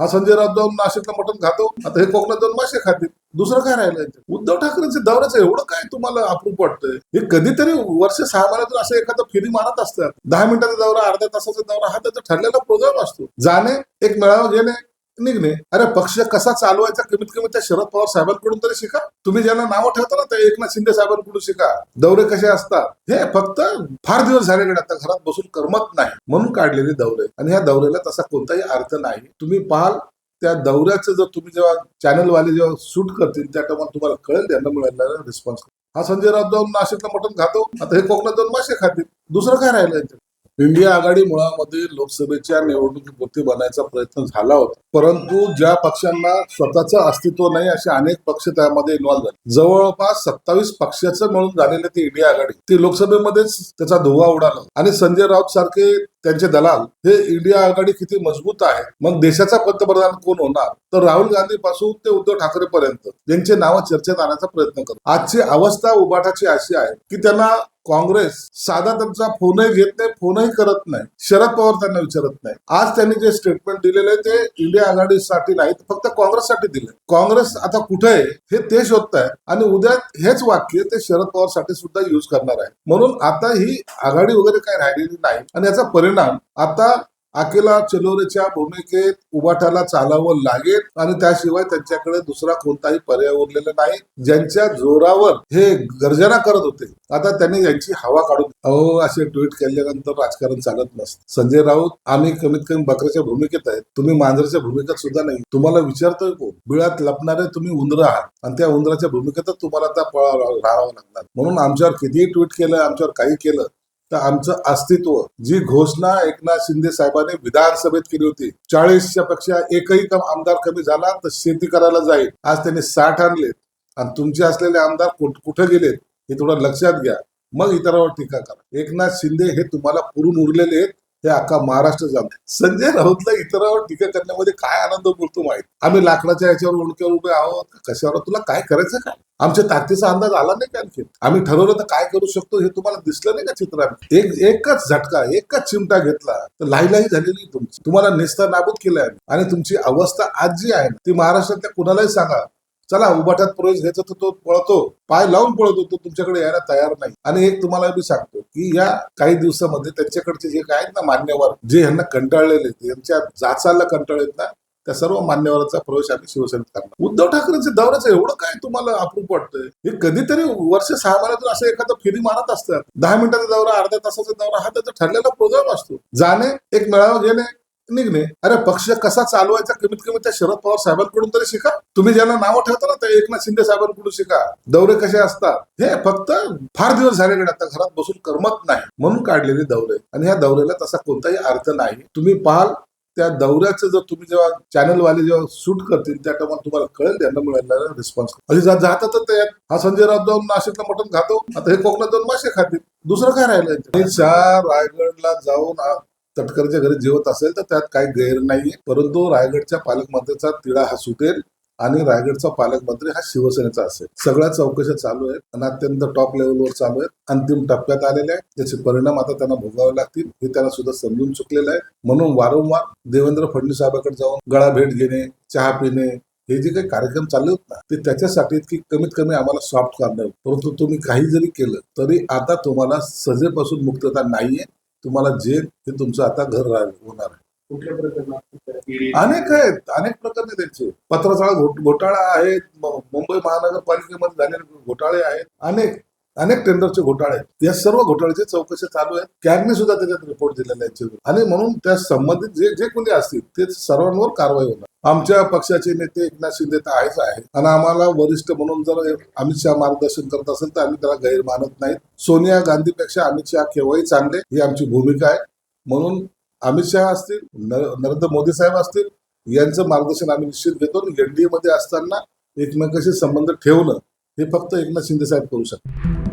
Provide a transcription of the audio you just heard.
हा संजय राऊत जाऊन नाशिकला मटण खातो. आता हे कोकणात जाऊन मासे खातील. दुसरं काय राहिलं उद्धव ठाकरेंचे दौऱ्याचं एवढं काय तुम्हाला अप्रूप वाटतंय? हे कधीतरी वर्ष सहा महिन्यातून असं एखादं फेरी मारत असतात. दहा मिनिटाचा दौरा अर्ध्या तासाचा दौरा हा त्याचा ठरलेला प्रोग्राम असतो. जाणे एक मेळावा घेणे निघणे. अरे पक्ष कसा चालवायचा? कमीत कमी त्या शरद पवार साहेबांकडून तरी शिका. तुम्ही ज्यांना नावं ठेवता ना त्या एकनाथ शिंदे साहेबांकडून शिका. दौरे कसे असतात? हे फक्त फार दिवस झाले आता घरात बसून करमत नाही. म्हणून काढलेले दौरे. आणि ह्या दौऱ्याला तसा कोणताही अर्थ नाही. तुम्ही पाहाल त्या दौऱ्याचं जर तुम्ही जेव्हा चॅनलवाले जेव्हा शूट करतील त्या टायमाला तुम्हाला कळेल त्यांना मिळालेला रिस्पॉन्स हा संजय राऊत जाऊन नाशिकला मटण खातो. आता हे कोकणात जाऊन मासे खातील. दुसरं काय राहिलं इंडिया आघाडी मुळामध्ये लोकसभेच्या निवडणुकीपुरती बनायचा प्रयत्न झाला होता. परंतु ज्या पक्षांना स्वतःचं अस्तित्व नाही असे अनेक पक्ष त्यामध्ये इन्व्हॉल्व्ह झाले. जवळपास सत्तावीस पक्षाचं मिळून झालेले ती इंडिया आघाडी. ती लोकसभेमध्येच त्याचा धुवा उडाला. आणि संजय राऊत सारखे त्यांचे दलाल हे इंडिया आघाडी किती मजबूत आहे मग देशाचा पंतप्रधान कोण होणार? तर राहुल गांधी पासून ते उद्धव ठाकरे पर्यंत यांचे नाव चर्चेत आणायचा प्रयत्न करतो. आजची अवस्था उभाटाची अशी आहे की त्यांना काँग्रेस साधा त्यांचा फोनही घेत नाही फोनही करत नाही शरद पवार त्यांना विचारत नाही. आज त्यांनी जे स्टेटमेंट दिलेले आहे ते इंडिया आघाडीसाठी नाही फक्त काँग्रेससाठी दिले. काँग्रेस आता कुठे आहे हे ते शोधत आहे आणि उद्या हेच वाक्य ते शरद पवारसाठी सुद्धा युज करणार आहे. म्हणून आता ही आघाडी वगैरे काही राहिलेली नाही आणि याचा परिणाम आता अकेला चलोरेच्या भूमिकेत उभाटाला चालावं लागेल आणि त्याशिवाय त्यांच्याकडे दुसरा कोणताही पर्याय उरलेला नाही ज्यांच्या जोरावर हे गर्जना करत होते. आता त्यांनी यांची हवा काढून अहो असे ट्विट केल्यानंतर राजकारण चालत नसतं. संजय राऊत आम्ही कमीत कमी बकऱ्याच्या भूमिकेत आहेत. तुम्ही मांजराच्या भूमिकेत सुद्धा नाही. तुम्हाला विचारतोय कोण? बिळात लपणारे तुम्ही उंदर आहात. आणि त्या उंदराच्या भूमिकेतच तुम्हाला त्या पळा राहावं लागणार. म्हणून आमच्यावर कितीही ट्विट केलं आमच्यावर काही केलं तर आमचं अस्तित्व जी घोषणा एकनाथ शिंदे साहेबांनी विधानसभेत केली होती चाळीसच्या पेक्षा एकही कम आमदार कमी झाला तर शेती करायला जाईल. आज त्यांनी साठ आणलेत आणि तुमचे असलेले आमदार कुठ- कुठे गेलेत हे थोडं लक्षात घ्या. मग इतरांवर टीका करा. एकनाथ शिंदे हे तुम्हाला पुरून उरलेले आहेत. हे अख्खा महाराष्ट्र जाणतो संजय राऊतला इतरांवर टीका करण्यामध्ये काय आनंद बोलतो माहीत? आम्ही लाकडाच्या याच्यावर उडक्यावर उभे आहोत. कशावर? तुला काय करायचं काय आमच्या ताकदीचा अंदाज आला नाही का आणखी? आम्ही ठरवलं तर काय करू शकतो हे तुम्हाला दिसलं नाही का चित्रात एक एकच झटका एकच चिमटा घेतला तर लाईलाही झालेली तुमची. तुम्हाला नेस्ता नाबूद केलं आहे आणि तुमची अवस्था आज जी आहे ती महाराष्ट्रातल्या कुणालाही सांगा. चला उभाट्यात प्रवेश घ्यायचा तर तो पळतो. पाय लावून पळतो तो तुमच्याकडे यायला तयार नाही. आणि एक तुम्हाला मी सांगतो की या काही दिवसामध्ये त्यांच्याकडचे जे काय आहेत ना मान्यवर जे यांना कंटाळलेले आहेत, यांच्या जाचाला कंटाळलेत ना त्या सर्व मान्यवरांचा प्रवेश आम्ही शिवसेनेत करणार. उद्धव ठाकरेंचे दौऱ्याचं एवढं काय तुम्हाला अप्रूप वाटतंय? हे कधीतरी वर्ष सहा महिन्यातून असं एखादा फेरी मारत असतात. दहा मिनिटाचा दौरा अर्ध्या तासाचा दौरा हा त्याचा ठरलेला प्रोग्राम असतो. जाणे एक मेळावा घेणे निघणे अरे पक्ष कसा चालवायचा? कमीत कमी त्या शरद पवार साहेबांकडून तरी शिका. तुम्ही ज्यांना नावं ठेवता ना त्या एकनाथ शिंदे साहेबांकडून शिका. दौरे कसे असतात? हे फक्त फार दिवस झाले आता घरात बसून करमत नाही. म्हणून काढलेले दौरे. आणि ह्या दौऱ्याला तसा कोणताही अर्थ नाही. तुम्ही पाहाल त्या दौऱ्याचं जर तुम्ही जेव्हा चॅनलवाले जेव्हा शूट करतील त्या टायमाला तुम्हाला कळेल त्यांना मिळालेला रिस्पॉन्स आणि जातात जातात ते हा संजय राऊत जाऊन नाशिकला मटण खातो आता हे कोकणात जाऊन मासे खातील. दुसरं काय राहिलं रायगडला जाऊन तटकरच्या घरी जेवत असेल तर त्यात काही गैर नाहीये. परंतु रायगडच्या पालकमंत्र्याचा तिढा हा सुटेल आणि रायगडचा पालकमंत्री हा शिवसेनेचा असेल. सगळ्या चौकशा चालू आहेत. आणि अत्यंत टॉप लेवलवर चालू आहेत. अंतिम टप्प्यात आलेले आहेत. त्याचे परिणाम आता त्यांना भोगावे लागतील हे त्यांना सुद्धा समजून चुकलेलं आहे. म्हणून वारंवार देवेंद्र फडणवीस साहेबांकडे जाऊन गळा भेट घेणे चहा पिणे हे जे काही कार्यक्रम चालले होते ना ते त्याच्यासाठी की कमीत कमी आम्हाला सॉफ्ट करणार परंतु तुम्ही काही जरी केलं तरी आता तुम्हाला सजेपासून मुक्तता नाहीये. तुम्हाला जेल हे तुमचं आता घर होणार आहे. कुठल्या प्रकरणात अनेक आहेत अनेक प्रकारचे त्यांचे. पत्रसाळा घोट- घोटाळा आहेत म- मुंबई महानगरपालिकेमध्ये झालेले घोटाळे आहेत. अनेक. अनेक टेंडरचे घोटाळे या सर्व घोटाळ्याची चौकशी चालू आहे. कॅगने सुद्धा त्याच्यात रिपोर्ट दिलेला आहे आणि म्हणून त्या संबंधित जे जे कोणी असतील ते सर्वांवर कारवाई होणार. आमच्या पक्षाचे नेते एकनाथ शिंदे तर आहेच आहे. आणि आम्हाला वरिष्ठ म्हणून जर अमित शहा मार्गदर्शन करत असेल तर आम्ही त्याला गैर मानत नाहीत. सोनिया गांधीपेक्षा अमित शहा केव्हाही चांगले ही आमची भूमिका आहे. म्हणून अमित शहा असतील नरेंद्र मोदी साहेब असतील यांचं मार्गदर्शन आम्ही निश्चित घेतो एनडीए मध्ये असताना एकमेकांशी संबंध ठेवणं हे फक्त एकनाथ शिंदे साहेब करू शकतात.